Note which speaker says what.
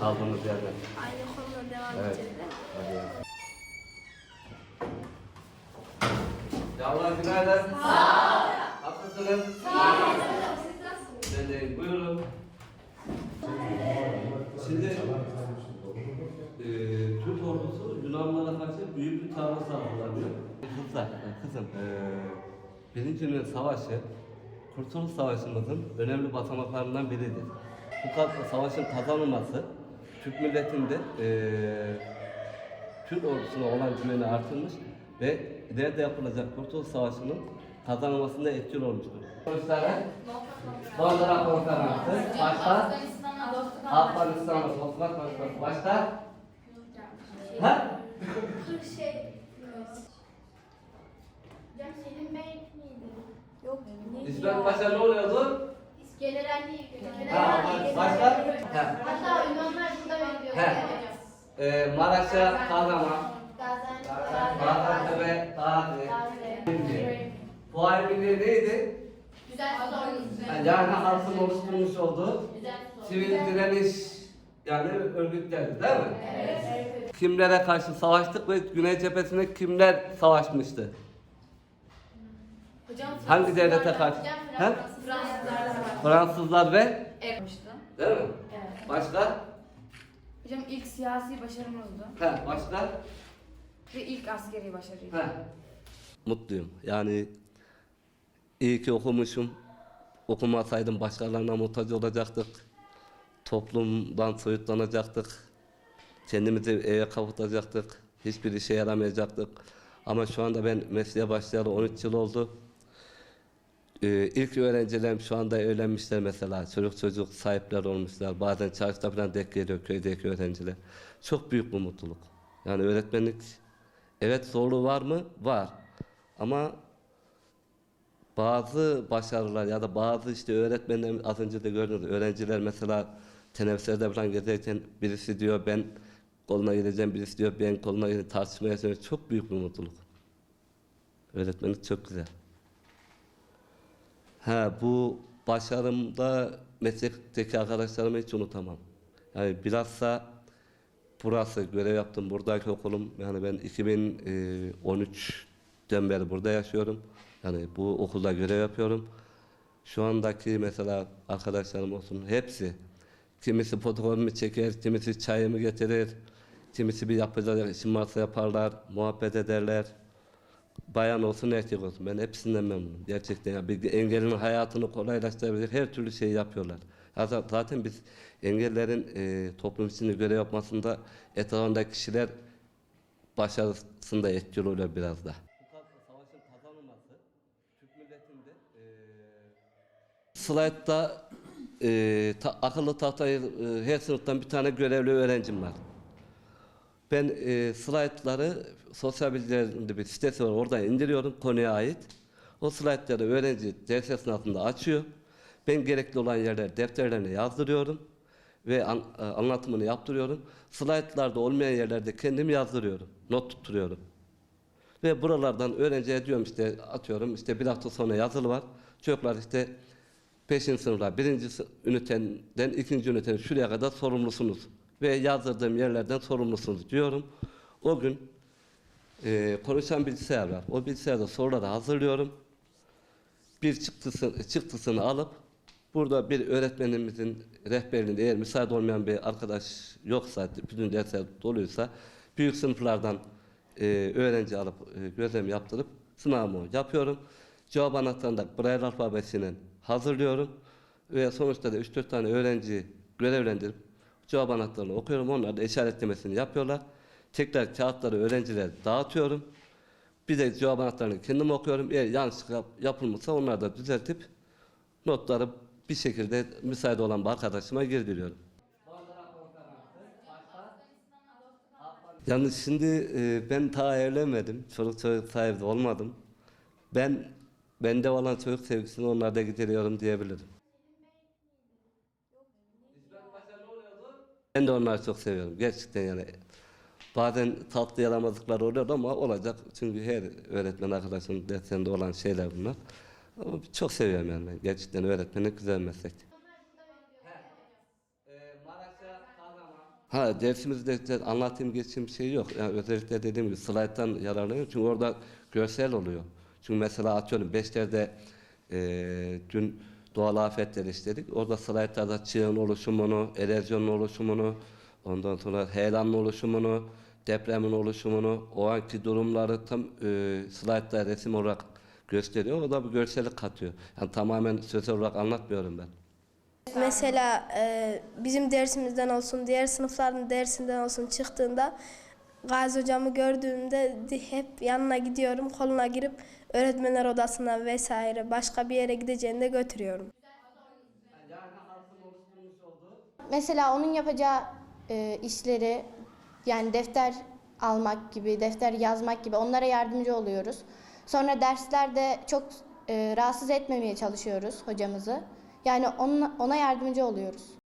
Speaker 1: kaldığımız yerden.
Speaker 2: Aynı konuda devam
Speaker 1: Evet.
Speaker 2: edeceğiz değil mi?
Speaker 1: Hadi ya. Yavrular günaydın. Sağ ol. Nasılsınız? Sağ ol. Ben de buyurun. Şimdi e, Türk ordusu Yunanlılara karşı büyük bir taarruz hazırlanıyor. Kızlar, kızım, e, Birinci Dünya Savaşı Kurtuluş Savaşımızın önemli basamaklarından biridir. Bu savaşın kazanılması Türk milletinde e, Türk ordusuna olan güveni artırmış ve ileride yapılacak Kurtuluş Savaşı'nın kazanılmasında etkili olmuştur. Sonuçları Londra Konferansı, başta Afganistan'da Toprak Konferansı, başta ha?
Speaker 2: Hocam Selim Bey miydi? Yok.
Speaker 1: İsmet Paşa ne oluyordu?
Speaker 2: Generalliği.
Speaker 1: Ha, başka? Ha.
Speaker 2: Hatta Yunanlar burada bekliyor.
Speaker 1: He. Ee, Maraş'a Kahraman, Gaziantep'e Gazi. Fuar Milli neydi?
Speaker 2: Güzel sorun.
Speaker 1: Yani halkın oluşturmuş olduğu sivil direniş yani örgütlerdi değil mi?
Speaker 2: Evet.
Speaker 1: Kimlere karşı savaştık ve Güney cephesinde kimler savaşmıştı?
Speaker 3: Hocam
Speaker 1: Hangi devlete karşı? He?
Speaker 3: Fransızlar
Speaker 1: Fransızlar ve
Speaker 3: yapmıştı.
Speaker 1: değil mi?
Speaker 3: Evet.
Speaker 1: Başka?
Speaker 3: Hocam ilk siyasi başarımızdı
Speaker 1: He, başka?
Speaker 3: ve ilk askeri başarıydı.
Speaker 1: He. Mutluyum. Yani iyi ki okumuşum. Okumasaydım başkalarına muhtaç olacaktık. Toplumdan soyutlanacaktık. Kendimizi eve kapatacaktık. Hiçbir işe yaramayacaktık. Ama şu anda ben mesleğe başlayalı 13 yıl oldu. Ee, ilk öğrencilerim şu anda evlenmişler mesela. Çocuk çocuk sahipler olmuşlar. Bazen çarşıda falan denk geliyor köydeki öğrenciler. Çok büyük bir mutluluk. Yani öğretmenlik evet zorluğu var mı? Var. Ama bazı başarılar ya da bazı işte öğretmenler az önce de gördünüz öğrenciler mesela teneffüslerde falan gezerken birisi diyor ben koluna gireceğim birisi diyor ben koluna gireceğim tartışmaya. Çok büyük bir mutluluk. Öğretmenlik çok güzel. Ha bu başarımda meslekteki arkadaşlarımı hiç unutamam. Yani bilhassa burası görev yaptım buradaki okulum yani ben 2013'ten beri burada yaşıyorum. Yani bu okulda görev yapıyorum. Şu andaki mesela arkadaşlarım olsun hepsi kimisi fotoğrafımı çeker, kimisi çayımı getirir, kimisi bir yapacak işim varsa yaparlar, muhabbet ederler. Bayan olsun erkek olsun ben hepsinden memnunum gerçekten ya bir engellinin hayatını kolaylaştırabilecek her türlü şeyi yapıyorlar. Ya za- zaten biz engellerin e, toplum içinde görev yapmasında etrafındaki kişiler başarısında etkili oluyor biraz da. Bu savaşın kazanılması Türk milletinde slaytta e, ta- akıllı tahtayı e, her sınıftan bir tane görevli öğrencim var. Ben e, slaytları sosyal bilgilerinde bir sitesi var oradan indiriyorum konuya ait. O slaytları öğrenci ders esnasında açıyor. Ben gerekli olan yerler defterlerine yazdırıyorum ve an- e, anlatımını yaptırıyorum. Slaytlarda olmayan yerlerde kendim yazdırıyorum, not tutturuyorum. Ve buralardan öğrenciye diyorum işte atıyorum işte bir hafta sonra yazılı var. Çocuklar işte 5. sınıflar birinci üniteden ikinci ünitenin şuraya kadar sorumlusunuz. Ve yazdırdığım yerlerden sorumlusunuz diyorum. O gün e, konuşan bilgisayar var. O bilgisayarda soruları hazırlıyorum. Bir çıktısı, çıktısını alıp burada bir öğretmenimizin rehberliğinde eğer müsait olmayan bir arkadaş yoksa, bütün dersler doluysa büyük sınıflardan e, öğrenci alıp e, gözlem yaptırıp sınavımı yapıyorum. Cevap anahtarını da Braille alfabesiyle hazırlıyorum. Ve sonuçta da 3-4 tane öğrenci görevlendirip cevap anahtarını okuyorum. Onlar da işaretlemesini yapıyorlar. Tekrar kağıtları öğrencilere dağıtıyorum. Bir de cevap anahtarını kendim okuyorum. Eğer yanlışlık yap- yapılmışsa onları da düzeltip notları bir şekilde müsait olan bir arkadaşıma girdiriyorum. Yani şimdi e, ben daha evlenmedim. Çoluk çocuk sahibi olmadım. Ben bende olan çocuk sevgisini onlarda gideriyorum diyebilirim. Ben de onları çok seviyorum. Gerçekten yani. Bazen tatlı yaramazlıklar oluyor ama olacak. Çünkü her öğretmen arkadaşının derslerinde olan şeyler bunlar. Ama çok seviyorum yani ben. Gerçekten öğretmenlik güzel meslek. Kahraman, Ha dersimizde de anlatayım geçeyim şey yok. Yani özellikle dediğim gibi slayttan yararlanıyorum. Çünkü orada görsel oluyor. Çünkü mesela atıyorum beşlerde eee dün doğal afetleri işledik. Orada slaytlarda çığın oluşumunu, erozyonun oluşumunu, ondan sonra heyelanın oluşumunu, depremin oluşumunu, o anki durumları tam eee slaytta resim olarak gösteriyor. O da bir görsellik katıyor. Yani tamamen sözel olarak anlatmıyorum ben.
Speaker 4: Mesela e, bizim dersimizden olsun, diğer sınıfların dersinden olsun çıktığında Gazi hocamı gördüğümde hep yanına gidiyorum, koluna girip öğretmenler odasına vesaire başka bir yere gideceğinde götürüyorum.
Speaker 5: Mesela onun yapacağı e, işleri yani defter almak gibi, defter yazmak gibi onlara yardımcı oluyoruz. Sonra derslerde çok e, rahatsız etmemeye çalışıyoruz hocamızı. Yani ona, ona yardımcı oluyoruz.